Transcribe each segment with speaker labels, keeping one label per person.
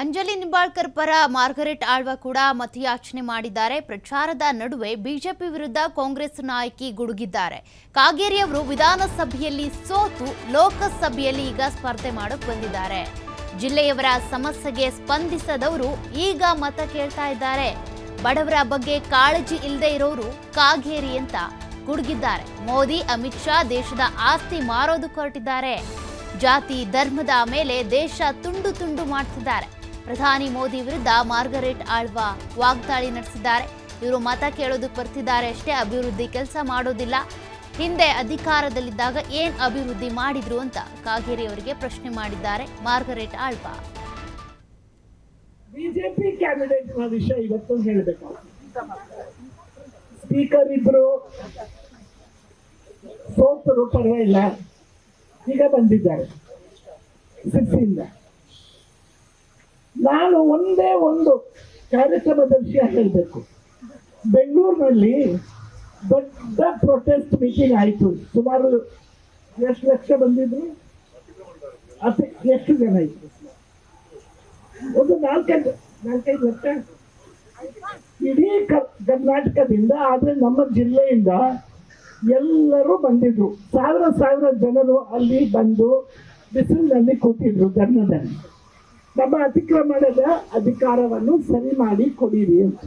Speaker 1: ಅಂಜಲಿ ನಿಂಬಾಳ್ಕರ್ ಪರ ಮಾರ್ಗರೆಟ್ ಆಳ್ವ ಕೂಡ ಮತಯಾಚನೆ ಮಾಡಿದ್ದಾರೆ. ಪ್ರಚಾರದ ನಡುವೆ ಬಿಜೆಪಿ ವಿರುದ್ಧ ಕಾಂಗ್ರೆಸ್ ನಾಯಕಿ ಗುಡುಗಿದ್ದಾರೆ. ಕಾಗೇರಿ ಅವರು ವಿಧಾನಸಭೆಯಲ್ಲಿ ಸೋತು ಲೋಕಸಭೆಯಲ್ಲಿ ಈಗ ಸ್ಪರ್ಧೆ ಮಾಡಕ್ಕೆ ಬಂದಿದ್ದಾರೆ. ಜಿಲ್ಲೆಯವರ ಸಮಸ್ಯೆಗೆ ಸ್ಪಂದಿಸದವರು ಈಗ ಮತ ಕೇಳ್ತಾ ಇದ್ದಾರೆ. ಬಡವರ ಬಗ್ಗೆ ಕಾಳಜಿ ಇಲ್ಲದೆ ಇರೋರು ಕಾಗೇರಿ ಅಂತ ಗುಡುಗಿದ್ದಾರೆ. ಮೋದಿ, ಅಮಿತ್ ಶಾ ದೇಶದ ಆಸ್ತಿ ಮಾರೋದು ಹೊರಟಿದ್ದಾರೆ. ಜಾತಿ, ಧರ್ಮದ ಮೇಲೆ ದೇಶ ತುಂಡು ತುಂಡು ಮಾಡ್ತಿದ್ದಾರೆ. ಪ್ರಧಾನಿ ಮೋದಿ ವಿರುದ್ಧ ಮಾರ್ಗರೇಟ್ ಆಳ್ವಾ ವಾಗ್ದಾಳಿ ನಡೆಸಿದ್ದಾರೆ. ಇವರು ಮತ ಕೇಳೋದಕ್ಕೆ ಬರ್ತಿದ್ದಾರೆ ಅಷ್ಟೇ, ಅಭಿವೃದ್ಧಿ ಕೆಲಸ ಮಾಡೋದಿಲ್ಲ. ಹಿಂದೆ ಅಧಿಕಾರದಲ್ಲಿದ್ದಾಗ ಏನ್ ಅಭಿವೃದ್ಧಿ ಮಾಡಿದ್ರು ಅಂತ ಕಾಗೇರಿ ಅವರಿಗೆ ಪ್ರಶ್ನೆ ಮಾಡಿದ್ದಾರೆ ಮಾರ್ಗರೇಟ್ ಆಳ್ವಾ.
Speaker 2: ಬಿಜೆಪಿ ಕ್ಯಾಂಡಿಡೇಟ್ ವಿಷಯ ಇವತ್ತು ಹೇಳಬೇಕು. ಸ್ಪೀಕರ್ ಇಬ್ರು ಸೋತರು ಪರವಾಗಿಲ್ಲ ಈಗ ಬಂದಿದ್ದಾರೆ. ಸಿಪ್ಪಿಯಿಂದ ನಾನು ಒಂದೇ ಒಂದು ಕಾರ್ಯಕ್ರಮದ ವಿಷಯ ಹೇಳಬೇಕು ಬೆಂಗಳೂರಿನಲ್ಲಿ ದೊಡ್ಡ ಪ್ರೊಟೆಸ್ಟ್ ಮೀಟಿಂಗ್ ಆಯಿತು. ಸುಮಾರು ಎಷ್ಟು ಲಕ್ಷ ಬಂದಿದ್ರು? ಅತಿ ಎಷ್ಟು ಜನ ಇತ್ತು ಒಂದು ನಾಲ್ಕೈದು ನಾಲ್ಕೈದು ಲಕ್ಷ? ಇಡೀ ಕರ್ನಾಟಕದಿಂದ, ಆದರೆ ನಮ್ಮ ಜಿಲ್ಲೆಯಿಂದ ಎಲ್ಲರೂ ಬಂದಿದ್ರು. ಸಾವಿರ ಸಾವಿರ ಜನರು ಅಲ್ಲಿ ಬಂದು ಬಿಸಿಲಿನಲ್ಲಿ ಕೂತಿದ್ರು ಧರ್ಮದಲ್ಲಿ. ನಮ್ಮ ಅತಿಕ್ರಮಣದ ಅಧಿಕಾರವನ್ನು ಸರಿ ಮಾಡಿ ಕೊಡಿರಿ ಅಂತ.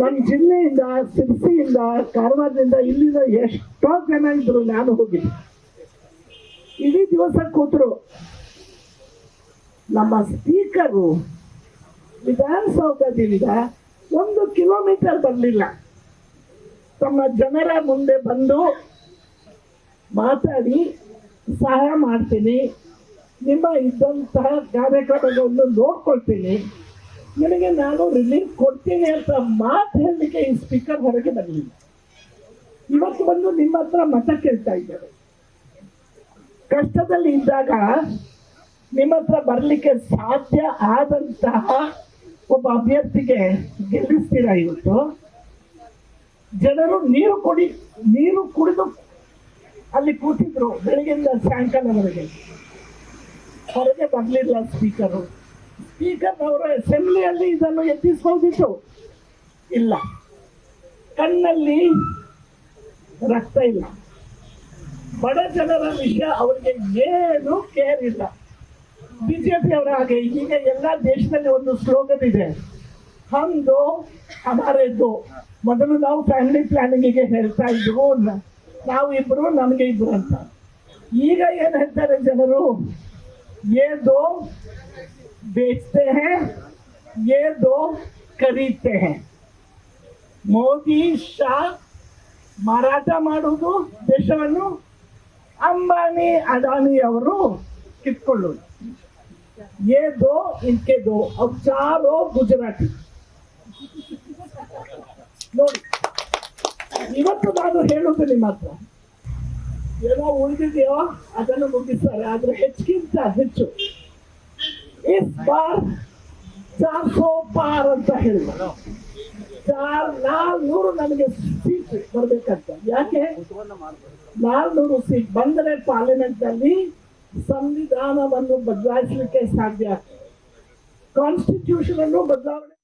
Speaker 2: ನಮ್ಮ ಜಿಲ್ಲೆಯಿಂದ, ಸಿರ್ಸಿಯಿಂದ, ಕಾರವಾರದಿಂದ ಇಲ್ಲಿಂದ ಎಷ್ಟೋ ಜನ ಇದ್ರು ನಾನು ಹೋಗಿದ್ದೆ. ಇಡೀ ದಿವಸ ಕೂತರು. ನಮ್ಮ ಸ್ಪೀಕರು ವಿಧಾನಸೌಧದಿಂದ ಒಂದು ಕಿಲೋಮೀಟರ್ ಬರಲಿಲ್ಲ. ತಮ್ಮ ಜನರ ಮುಂದೆ ಬಂದು ಮಾತಾಡಿ, ಸಹಾಯ ಮಾಡ್ತೀನಿ. ನಿಮ್ಮ ಇದ್ದಂತಹ ಕಾರ್ಯಕ್ರಮಗಳನ್ನು ನೋಡ್ಕೊಳ್ತೀನಿ. ನಿಮಗೆ ನಾನು ರಿಲೀಫ್ ಕೊಡ್ತೀನಿ ಅಂತ ಮಾತು ಹೇಳಲಿಕ್ಕೆ ಈ ಸ್ಪೀಕರ್ ಹೊರಗೆ ಬರಲಿಲ್ಲ. ಇವತ್ತು ಬಂದು ನಿಮ್ಮ ಹತ್ರ ಮತ ಕೇಳ್ತಾ ಇದ್ದಾರೆ. ಕಷ್ಟದಲ್ಲಿ ಇದ್ದಾಗ ನಿಮ್ಮ ಹತ್ರ ಬರಲಿಕ್ಕೆ ಸಾಧ್ಯ ಆದಂತಹ ಒಬ್ಬ ಅಭ್ಯರ್ಥಿಗೆ ಗೆಲ್ಲಿಸ್ತೀರಾ ಇವತ್ತು? ಜನರು ನೀರು ಕುಡಿ, ನೀರು ಕುಡಿದು ಅಲ್ಲಿ ಕೂತಿದ್ರು ಬೆಳಗ್ಗೆಯಿಂದ ಸಾಯಂಕಾಲವರೆಗೆ. ಹೊರಗೆ ಬರಲಿಲ್ಲ ಸ್ಪೀಕರು ಸ್ಪೀಕರ್ ಅವರ ಅಸೆಂಬ್ಲಿಯಲ್ಲಿ ಇದನ್ನು ಎತ್ತಿಸ್ಬೋದಿತ್ತು ಇಲ್ಲ. ಕಣ್ಣಲ್ಲಿ ರಕ್ತ ಇಲ್ಲ. ಬಡ ಜನರ ವಿಷಯ ಅವರಿಗೆ ಏನು ಕೇರ್ ಇಲ್ಲ. ಬಿಜೆಪಿ ಅವರ ಹಾಗೆ ಈಗ ಎಲ್ಲ ದೇಶದಲ್ಲಿ ಒಂದು ಸ್ಲೋಗನ್ ಇದೆ. ಹಮ್ ದೋ ಹಮಾರೆ ದೋ ಮೊದಲು ನಾವು ಫ್ಯಾಮಿಲಿ ಪ್ಲಾನಿಂಗಿಗೆ ಹೇಳ್ತಾ ನಾವು ಇಬ್ರು, ನಮಗೆ ಇಬ್ರು ಅಂತ. ಈಗ ಏನು ಹೇಳ್ತಾರೆ ಜನರು? ಏ ದೋ ಬೇಚ್ತೆ ಹೇ ಏ ದೋ ಖರೀದ್ತೆ ಹೇ ಮೋದಿ ಶಾ ಮಾರಾಟ ಮಾಡುವುದು ದೇಶವನ್ನು ಅಂಬಾನಿ ಅದಾನಿ ಅವರು ಕಿತ್ಕೊಳ್ಳೋದು ये दो इनके दो अब चारो ಗುಜರಾತಿ ನೋಡಿ ಇವತ್ತು ನಾನು ಹೇಳುದು ನಿಮ್ಮ ಹತ್ರ ಏನೋ ಉಳಿದಿದೆಯೋ ಅದನ್ನು ಮುಗಿಸ್ತಾರೆ. ಆದ್ರೆ ಹೆಚ್ಚಿಗಿಂತ ಹೆಚ್ಚು. ಇಸ್ ಬಾರ್ ಚಾರ್ ಸೋ ಪಾರ್ ಅಂತ ಹೇಳಿದ್ರು. ಚಾರ್ ನಾಲ್ನೂರು ನನಗೆ ಸೀಟ್ ಬರ್ಬೇಕಂತ. ಯಾಕೆ? ನಾಲ್ನೂರು ಸೀಟ್ ಬಂದರೆ ಪಾರ್ಲಿಮೆಂಟ್ನಲ್ಲಿ ಸಂವಿಧಾನವನ್ನು ಬದಲಾಯಿಸಲಿಕ್ಕೆ ಸಾಧ್ಯ. ಕಾನ್ಸ್ಟಿಟ್ಯೂಷನ್ ಅನ್ನು ಬದಲಾವಣೆ